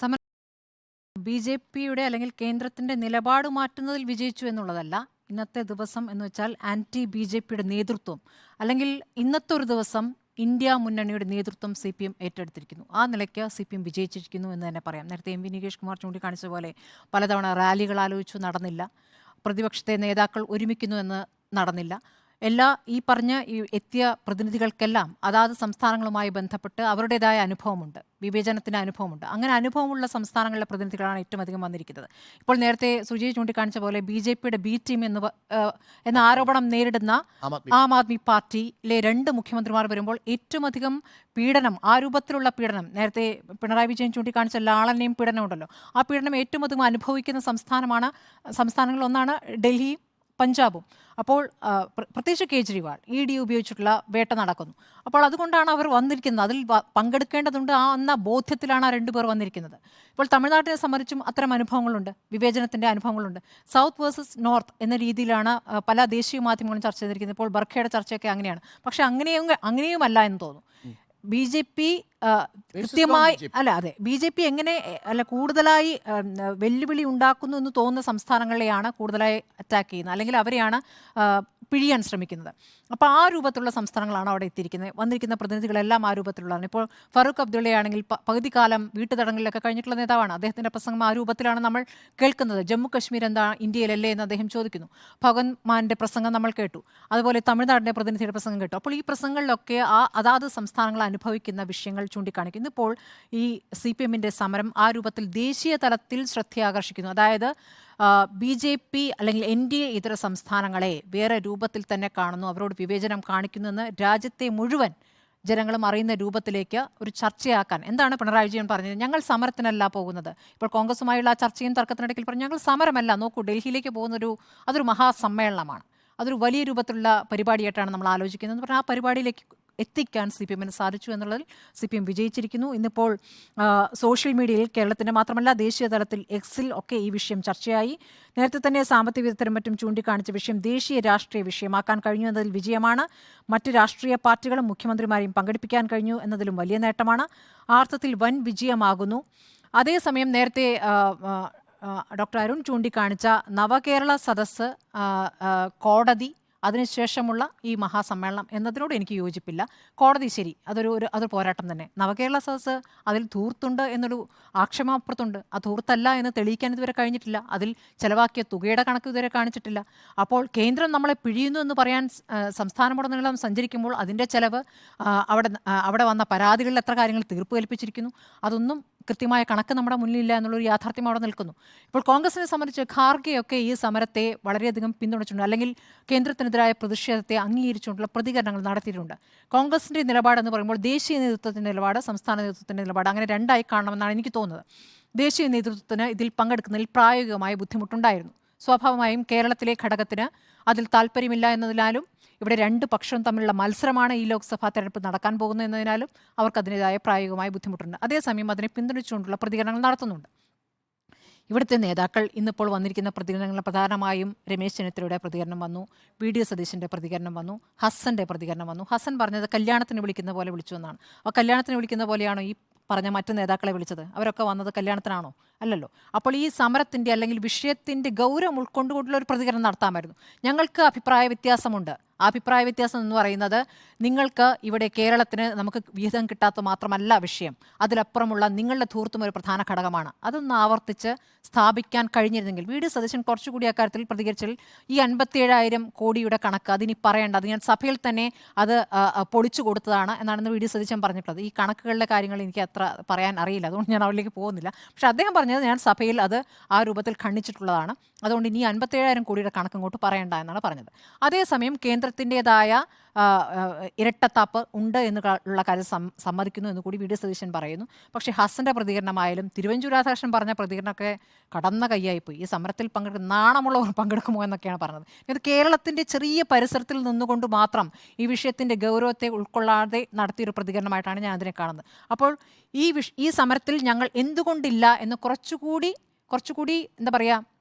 സമരം B J പിയുടെ അല്ലെങ്കിൽ കേന്ദ്രത്തിന്റെ നിലപാട് മാറ്റുന്നതിൽ വിജയിച്ചു എന്നുള്ളതല്ല ഇന്നത്തെ ദിവസം എന്ന് വെച്ചാൽ ആന്റി ബി ജെ പിയുടെ നേതൃത്വം. അല്ലെങ്കിൽ ഇന്നത്തെ ഒരു ദിവസം ഇന്ത്യ മുന്നണിയുടെ നേതൃത്വം സി പി എം ഏറ്റെടുത്തിരിക്കുന്നു. ആ നിലയ്ക്ക് സി പി എം വിജയിച്ചിരിക്കുന്നു എന്ന് തന്നെ പറയാം. നേരത്തെ എം വി നികേഷ് കുമാർ ചൂണ്ടിക്കാണിച്ച പോലെ പലതവണ റാലികൾ ആലോചിച്ചു നടന്നില്ല. പ്രതിപക്ഷത്തെ നേതാക്കൾ ഒരുമിക്കുന്നു എന്ന് നടന്നില്ല. എല്ലാ ഈ പറഞ്ഞ ഈ എത്തിയ പ്രതിനിധികൾക്കെല്ലാം അതാത് സംസ്ഥാനങ്ങളുമായി ബന്ധപ്പെട്ട് അവരുടേതായ അനുഭവമുണ്ട്. വിവേചനത്തിന് അനുഭവമുണ്ട്. അങ്ങനെ അനുഭവമുള്ള സംസ്ഥാനങ്ങളിലെ പ്രതിനിധികളാണ് ഏറ്റവും അധികം വന്നിരിക്കുന്നത്. ഇപ്പോൾ നേരത്തെ സുജി ചൂണ്ടിക്കാണിച്ച പോലെ ബി ജെ പിയുടെ ബി ടീം എന്ന് എന്ന ആരോപണം നേരിടുന്ന ആം ആദ്മി ആം ആദ്മി പാർട്ടിയിലെ രണ്ട് മുഖ്യമന്ത്രിമാർ വരുമ്പോൾ ഏറ്റവും അധികം പീഡനം ആ രൂപത്തിലുള്ള പീഡനം നേരത്തെ പിണറായി വിജയൻ ചൂണ്ടിക്കാണിച്ച ലാളനെയും പീഡനം ഉണ്ടല്ലോ. ആ പീഡനം ഏറ്റവും അധികം അനുഭവിക്കുന്ന സംസ്ഥാനമാണ് സംസ്ഥാനങ്ങളിലൊന്നാണ് ഡൽഹിയും പഞ്ചാബും. അപ്പോൾ പ്രത്യേകിച്ച് കേജ്രിവാൾ ഇ ഡി ഉപയോഗിച്ചിട്ടുള്ള വേട്ട നടക്കുന്നു. അപ്പോൾ അതുകൊണ്ടാണ് അവർ വന്നിരിക്കുന്നത്. അതിൽ പങ്കെടുക്കേണ്ടതുണ്ട്. ആ എന്ന ബോധ്യത്തിലാണ് ആ രണ്ടുപേർ വന്നിരിക്കുന്നത്. ഇപ്പോൾ തമിഴ്നാട്ടിനെ സംബന്ധിച്ചും അത്തരം അനുഭവങ്ങളുണ്ട്. വിവേചനത്തിന്റെ അനുഭവങ്ങളുണ്ട്. സൗത്ത് വേഴ്സസ് നോർത്ത് എന്ന രീതിയിലാണ് പല ദേശീയ മാധ്യമങ്ങളും ചർച്ച ചെയ്തിരിക്കുന്നത്. ഇപ്പോൾ ബർഖയുടെ ചർച്ചയൊക്കെ അങ്ങനെയാണ്. പക്ഷേ അങ്ങനെയും അങ്ങനെയുമല്ല എന്ന് തോന്നുന്നു ബി ജെ പി കൃത്യമായി അല്ല അതെ. ബി ജെ പി എങ്ങനെ അല്ല കൂടുതലായി വെല്ലുവിളി ഉണ്ടാക്കുന്നു എന്ന് തോന്നുന്ന സംസ്ഥാനങ്ങളെയാണ് കൂടുതലായി അറ്റാക്ക് ചെയ്യുന്നത്. അല്ലെങ്കിൽ അവരെയാണ് പിഴിയാൻ ശ്രമിക്കുന്നത്. അപ്പോൾ ആ രൂപത്തിലുള്ള സംസ്ഥാനങ്ങളാണ് അവിടെ എത്തിയിരിക്കുന്നത്. വന്നിരിക്കുന്ന പ്രതിനിധികളെല്ലാം ആ രൂപത്തിലുള്ളതാണ്. ഇപ്പോൾ ഫറൂഖ് അബ്ദുള്ളയാണെങ്കിൽ പകുതി കാലം വീട്ടുതടങ്കലിലൊക്കെ കഴിഞ്ഞിട്ടുള്ള നേതാവാണ്. അദ്ദേഹത്തിന്റെ പ്രസംഗം ആ രൂപത്തിലാണ് നമ്മൾ കേൾക്കുന്നത്. ജമ്മു കശ്മീർ എന്താ ഇന്ത്യയിലല്ലേ എന്ന് അദ്ദേഹം ചോദിക്കുന്നു. ഭഗവൻ മാന്റെ പ്രസംഗം നമ്മൾ കേട്ടു. അതുപോലെ തമിഴ്നാടിന്റെ പ്രതിനിധിയുടെ പ്രസംഗം കേട്ടു. അപ്പോൾ ഈ പ്രസംഗങ്ങളിലൊക്കെ ആ അതാത് സംസ്ഥാനങ്ങൾ അനുഭവിക്കുന്ന വിഷയങ്ങൾ ചൂണ്ടിക്കാണിക്കുന്നു ഇപ്പോൾ ഈ സി പി എമ്മിന്റെ സമരം ആ രൂപത്തിൽ ദേശീയ തലത്തിൽ ശ്രദ്ധയാകർഷിക്കുന്നു. അതായത് ബി ജെ പി അല്ലെങ്കിൽ എൻ ഡി എ ഇതര സംസ്ഥാനങ്ങളെ വേറെ രൂപത്തിൽ തന്നെ കാണുന്നു. അവരോട് വിവേചനം കാണിക്കുന്നുവെന്ന് രാജ്യത്തെ മുഴുവൻ ജനങ്ങളും അറിയുന്ന രൂപത്തിലേക്ക് ഒരു ചർച്ചയാക്കാൻ. എന്താണ് പിണറായി വിജയൻ പറഞ്ഞത്? ഞങ്ങൾ സമരത്തിനല്ല പോകുന്നത്. ഇപ്പോൾ കോൺഗ്രസുമായുള്ള ആ ചർച്ചയും തർക്കത്തിനിടയ്ക്കിൽ പറഞ്ഞു ഞങ്ങൾ സമരമല്ല നോക്കൂ ഡൽഹിയിലേക്ക് പോകുന്നൊരു അതൊരു മഹാസമ്മേളനമാണ്. അതൊരു വലിയ രൂപത്തിലുള്ള പരിപാടിയായിട്ടാണ് നമ്മൾ ആലോചിക്കുന്നത്. പറഞ്ഞാൽ ആ പരിപാടിയിലേക്ക് എത്തിക്കാൻ സി പി എമ്മിന് സാധിച്ചു എന്നുള്ളതിൽ സി പി എം വിജയിച്ചിരിക്കുന്നു. ഇന്നിപ്പോൾ സോഷ്യൽ മീഡിയയിൽ കേരളത്തിന്റെ മാത്രമല്ല ദേശീയ തലത്തിൽ എക്സിൽ ഒക്കെ ഈ വിഷയം ചർച്ചയായി. നേരത്തെ തന്നെ സാമ്പത്തിക വിദഗ്ധരും മറ്റും ചൂണ്ടിക്കാണിച്ച വിഷയം ദേശീയ രാഷ്ട്രീയ വിഷയമാക്കാൻ കഴിഞ്ഞു എന്നതിൽ വിജയമാണ്. മറ്റ് രാഷ്ട്രീയ പാർട്ടികളും മുഖ്യമന്ത്രിമാരെയും പങ്കെടുപ്പിക്കാൻ കഴിഞ്ഞു എന്നതിലും വലിയ നേട്ടമാണ്. ആർത്ഥത്തിൽ വൻ വിജയമാകുന്നു. അതേസമയം നേരത്തെ ഡോക്ടർ അരുൺ ചൂണ്ടിക്കാണിച്ച നവകേരള സദസ്സ് കോടതി അതിനുശേഷമുള്ള ഈ മഹാസമ്മേളനം എന്നതിനോട് എനിക്ക് യോജിപ്പില്ല. കോടതി ശരി. അതൊരു ഒരു അതൊരു പോരാട്ടം തന്നെ. നവകേരള സദസ്സ് അതിൽ ധൂർത്തുണ്ട് എന്നൊരു ആക്ഷേപാപ്പുറത്തുണ്ട്. ആ ധൂർത്തല്ല എന്ന് തെളിയിക്കാൻ ഇതുവരെ കഴിഞ്ഞിട്ടില്ല. അതിൽ ചെലവാക്കിയ തുകയുടെ കണക്ക് ഇതുവരെ കാണിച്ചിട്ടില്ല. അപ്പോൾ കേന്ദ്രം നമ്മളെ പിഴിയുന്നു എന്ന് പറയാൻ സംസ്ഥാന ആ, സംസ്ഥാനമുടനീളം സഞ്ചരിക്കുമ്പോൾ അതിന്റെ ചെലവ് അവിടെ അവിടെ വന്ന പരാതികളിൽ എത്ര കാര്യങ്ങൾ തീർപ്പ് കൽപ്പിച്ചിരിക്കുന്നു. അതൊന്നും കൃത്യമായ കണക്ക് നമ്മുടെ മുന്നിലില്ല എന്നുള്ളൊരു യാഥാർത്ഥ്യം അവിടെ നിൽക്കുന്നു. ഇപ്പോൾ കോൺഗ്രസിനെ സംബന്ധിച്ച് ഖാർഗെയൊക്കെ ഈ സമരത്തെ വളരെയധികം പിന്തുണച്ചിട്ടുണ്ട്. അല്ലെങ്കിൽ കേന്ദ്രത്തിനെതിരായ പ്രതിഷേധത്തെ അംഗീകരിച്ചുകൊണ്ടുള്ള പ്രതികരണങ്ങൾ നടത്തിയിട്ടുണ്ട്. കോൺഗ്രസിന്റെ നിലപാടെന്ന് പറയുമ്പോൾ ദേശീയ നേതൃത്വത്തിന്റെ നിലപാട് സംസ്ഥാന നേതൃത്വത്തിന്റെ നിലപാട് അങ്ങനെ രണ്ടായി കാണണമെന്നാണ് എനിക്ക് തോന്നുന്നത്. ദേശീയ നേതൃത്വത്തിന് ഇതിൽ പങ്കെടുക്കുന്നതിൽ പ്രായോഗികമായ ബുദ്ധിമുട്ടുണ്ടായിരുന്നു. സ്വാഭാവികമായും കേരളത്തിലെ ഘടകത്തിന് അതിൽ താല്പര്യമില്ല എന്നതിനാലും ഇവിടെ രണ്ട് പക്ഷവും തമ്മിലുള്ള മത്സരമാണ് ഈ ലോക്സഭാ തെരഞ്ഞെടുപ്പ് നടക്കാൻ പോകുന്നത് എന്നതിനാലും അവർക്ക് അതിന്റെതായ പ്രായോഗികമായ ബുദ്ധിമുട്ടുണ്ട്. അതേസമയം അതിനെ പിന്തുണച്ചുകൊണ്ടുള്ള പ്രതികരണങ്ങൾ നടത്തുന്നുണ്ട്. ഇവിടുത്തെ നേതാക്കൾ ഇന്നിപ്പോൾ വന്നിരിക്കുന്ന പ്രതികരണങ്ങൾ പ്രധാനമായും രമേശ് ചെന്നിത്തലയുടെ പ്രതികരണം വന്നു വി. ഡി. സതീശന്റെ പ്രതികരണം വന്നു ഹസ്സന്റെ പ്രതികരണം വന്നു. ഹസ്സൻ പറഞ്ഞത് കല്യാണത്തിന് വിളിക്കുന്ന പോലെ വിളിച്ചു എന്നാണ്. അപ്പോൾ കല്യാണത്തിന് വിളിക്കുന്ന പോലെയാണോ ഈ പറഞ്ഞ മറ്റ് നേതാക്കളെ വിളിച്ചത്. അവരൊക്കെ വന്നത് കല്യാണത്തിനാണോ? അല്ലല്ലോ. അപ്പോൾ ഈ സമരത്തിന്റെ അല്ലെങ്കിൽ വിഷയത്തിന്റെ ഗൗരവം ഉൾക്കൊണ്ടുകൊണ്ടുള്ള ഒരു പ്രതികരണം നടത്താമായിരുന്നു. ഞങ്ങൾക്ക് അഭിപ്രായ വ്യത്യാസമുണ്ട്. അഭിപ്രായ വ്യത്യാസം എന്ന് പറയുന്നത് നിങ്ങൾക്ക് ഇവിടെ കേരളത്തിന് നമുക്ക് വിഹിതം കിട്ടാത്ത മാത്രമല്ല വിഷയം. അതിലപ്പുറമുള്ള നിങ്ങളുടെ ധൂർത്തും ഒരു പ്രധാന ഘടകമാണ്. അതൊന്ന് ആവർത്തിച്ച് സ്ഥാപിക്കാൻ കഴിഞ്ഞിരുന്നെങ്കിൽ വീട് ഡി കുറച്ചുകൂടി അക്കാര്യത്തിൽ പ്രതികരിച്ചാൽ ഈ അൻപത്തിയേഴായിരം കോടിയുടെ കണക്ക് അതിനി പറയേണ്ട അത് ഞാൻ സഭയിൽ തന്നെ അത് പൊളിച്ചു കൊടുത്തതാണ് എന്നാണെന്ന് വി ഡി സതീശൻ പറഞ്ഞിട്ടുള്ളത്. ഈ കണക്കുകളുടെ കാര്യങ്ങൾ എനിക്ക് അത്ര പറയാൻ അറിയില്ല. അതുകൊണ്ട് ഞാൻ അവരിലേക്ക് പോകുന്നില്ല. പക്ഷേ അദ്ദേഹം പറഞ്ഞത് ഞാൻ സഭയിൽ അത് ആ രൂപത്തിൽ ഖണ്ഡിച്ചിട്ടുള്ളതാണ്. അതുകൊണ്ട് ഇനി അൻപത്തേഴായിരം കോടിയുടെ കണക്ക് ഇങ്ങോട്ട് പറയണ്ട എന്നാണ് പറഞ്ഞത്. അതേസമയം കേന്ദ്രത്തിന്റെതായ ഇരട്ടത്താപ്പ് ഉണ്ട് എന്ന് ക- ഉള്ള കാര്യം സമ്മതിക്കുന്നു എന്ന് കൂടി വി ഡി സതീശൻ പറയുന്നു. പക്ഷേ ഹസന്റെ പ്രതികരണമായാലും തിരുവഞ്ചൂർ രാധാകൃഷ്ണൻ പറഞ്ഞ പ്രതികരണമൊക്കെ കടന്ന കൈയായിപ്പോയി ഈ സമരത്തിൽ പങ്കെടുക്കുന്ന നാണമുള്ളവർ പങ്കെടുക്കുമോ എന്നൊക്കെയാണ് പറഞ്ഞത്. ഇത് കേരളത്തിന്റെ ചെറിയ പരിസരത്തിൽ നിന്നുകൊണ്ട് മാത്രം ഈ വിഷയത്തിന്റെ ഗൗരവത്തെ ഉൾക്കൊള്ളാതെ നടത്തിയൊരു പ്രതികരണമായിട്ടാണ് ഞാൻ അതിനെ കാണുന്നത്. അപ്പോൾ ഈ വിഷ ഈ സമരത്തിൽ ഞങ്ങൾ എന്തുകൊണ്ടില്ല എന്ന് കുറച്ചുകൂടി കുറച്ചുകൂടി എന്താ പറയുക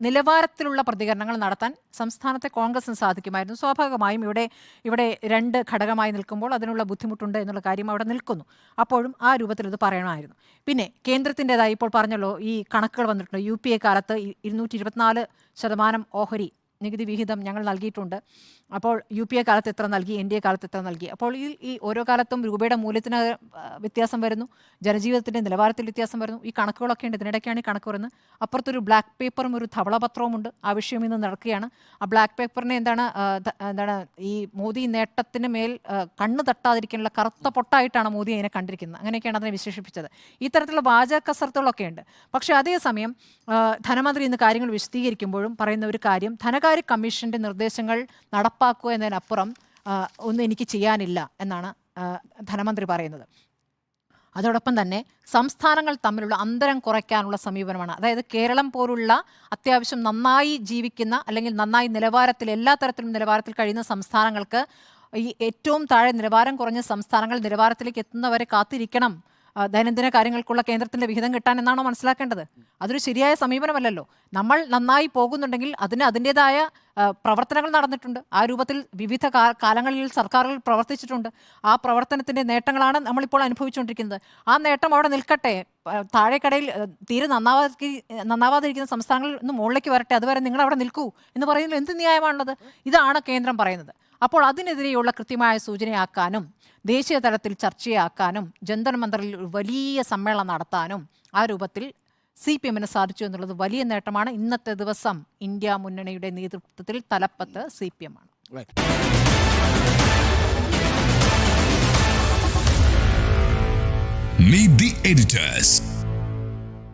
നിലവാരത്തിലുള്ള പ്രതികരണങ്ങൾ നടത്താൻ സംസ്ഥാനത്തെ കോൺഗ്രസിന് സാധിക്കുമായിരുന്നു. സ്വാഭാവികമായും ഇവിടെ ഇവിടെ രണ്ട് ഘടകമായി നിൽക്കുമ്പോൾ അതിനുള്ള ബുദ്ധിമുട്ടുണ്ട് എന്നുള്ള കാര്യം അവിടെ നിൽക്കുന്നു. അപ്പോഴും ആ രൂപത്തിൽ ഇത് പറയണമായിരുന്നു. പിന്നെ കേന്ദ്രത്തിന്റെതായി ഇപ്പോൾ പറഞ്ഞല്ലോ ഈ കണക്കുകൾ വന്നിട്ടുണ്ട്. യു പി എ കാലത്ത് ഇരുന്നൂറ്റി ശതമാനം ഓഹരി നികുതി വിഹിതം ഞങ്ങൾ നൽകിയിട്ടുണ്ട്. അപ്പോൾ യു പി എ കാലത്ത് എത്ര നൽകി? എൻ ഡി എ കാലത്ത് എത്ര നൽകി? അപ്പോൾ ഈ ഈ ഓരോ കാലത്തും രൂപയുടെ മൂല്യത്തിന് വ്യത്യാസം വരുന്നു. ജനജീവിതത്തിന്റെ നിലവാരത്തിൽ വ്യത്യാസം വരുന്നു. ഈ കണക്കുകളൊക്കെ ഉണ്ട്. ഇതിനിടയ്ക്കാണ് ഈ കണക്ക് വരുന്നത്. അപ്പുറത്തൊരു ബ്ലാക്ക് പേപ്പറും ഒരു ധവളപത്രവും ഉണ്ട്. ആ വിഷയം ഇന്ന് നടക്കുകയാണ്. ആ ബ്ലാക്ക് പേപ്പറിനെ എന്താണ് എന്താണ് ഈ മോദി നേട്ടത്തിന് മേൽ കണ്ണ് തട്ടാതിരിക്കാനുള്ള കറുത്ത പൊട്ടായിട്ടാണ് മോദി അതിനെ കണ്ടിരിക്കുന്നത്. അങ്ങനെയൊക്കെയാണ് അതിനെ വിശേഷിപ്പിച്ചത്. ഇത്തരത്തിലുള്ള വാചക കസർത്തുകളൊക്കെ ഉണ്ട്. പക്ഷേ അതേസമയം ധനമന്ത്രി ഇന്ന് കാര്യങ്ങൾ വിശദീകരിക്കുമ്പോഴും പറയുന്ന ഒരു കാര്യം ധനകാര്യ കമ്മീഷന്റെ നിർദ്ദേശങ്ങൾ നടപ്പാക്കുക എന്നതിനപ്പുറം ഒന്നും എനിക്ക് ചെയ്യാനില്ല എന്നാണ് ധനമന്ത്രി പറയുന്നത്. അതോടൊപ്പം തന്നെ സംസ്ഥാനങ്ങൾ തമ്മിലുള്ള അന്തരം കുറയ്ക്കാനുള്ള സമീപനമാണ്. അതായത് കേരളം പോലുള്ള അത്യാവശ്യം നന്നായി ജീവിക്കുന്ന അല്ലെങ്കിൽ നന്നായി നിലവാരത്തിൽ എല്ലാ തരത്തിലും നിലവാരത്തിൽ കഴിയുന്ന സംസ്ഥാനങ്ങൾക്ക് ഈ ഏറ്റവും താഴെ നിലവാരം കുറഞ്ഞ സംസ്ഥാനങ്ങൾ നിലവാരത്തിലേക്ക് എത്തുന്നവരെ കാത്തിരിക്കണം ദൈനംദിന കാര്യങ്ങൾക്കുള്ള കേന്ദ്രത്തിന്റെ വിഹിതം കിട്ടാൻ എന്നാണോ മനസ്സിലാക്കേണ്ടത്? അതൊരു ശരിയായ സമീപനമല്ലല്ലോ. നമ്മൾ നന്നായി പോകുന്നുണ്ടെങ്കിൽ അതിന് അതിന്റെതായ പ്രവർത്തനങ്ങൾ നടന്നിട്ടുണ്ട്. ആ രൂപത്തിൽ വിവിധ കാലങ്ങളിൽ സർക്കാരുകൾ പ്രവർത്തിച്ചിട്ടുണ്ട്. ആ പ്രവർത്തനത്തിന്റെ നേട്ടങ്ങളാണ് നമ്മളിപ്പോൾ അനുഭവിച്ചുകൊണ്ടിരിക്കുന്നത്. ആ നേട്ടം അവിടെ നിൽക്കട്ടെ. താഴേക്കടയിൽ തീരെ നന്നാവാതി നന്നാവാതിരിക്കുന്ന സംസ്ഥാനങ്ങളിൽ നിന്ന് മുകളിലേക്ക് വരട്ടെ. അതുവരെ നിങ്ങൾ അവിടെ നിൽക്കൂ എന്ന് പറയുന്നത് എന്ത് ന്യായമാണുള്ളത്? ഇതാണ് കേന്ദ്രം പറയുന്നത്. അപ്പോൾ അതിനെതിരെയുള്ള കൃത്യമായ സൂചനയാക്കാനും ദേശീയ തലത്തിൽ ചർച്ചയാക്കാനും ജന്തർ മന്ത്രിൽ വലിയ സമ്മേളനം നടത്താനും ആ രൂപത്തിൽ സി പി എമ്മിന് സാധിച്ചു എന്നുള്ളത് വലിയ നേട്ടമാണ്. ഇന്നത്തെ ദിവസം ഇന്ത്യ മുന്നണിയുടെ നേതൃത്വത്തിൽ തലപ്പത്ത് സി പി എം ആണ് Meet the editors.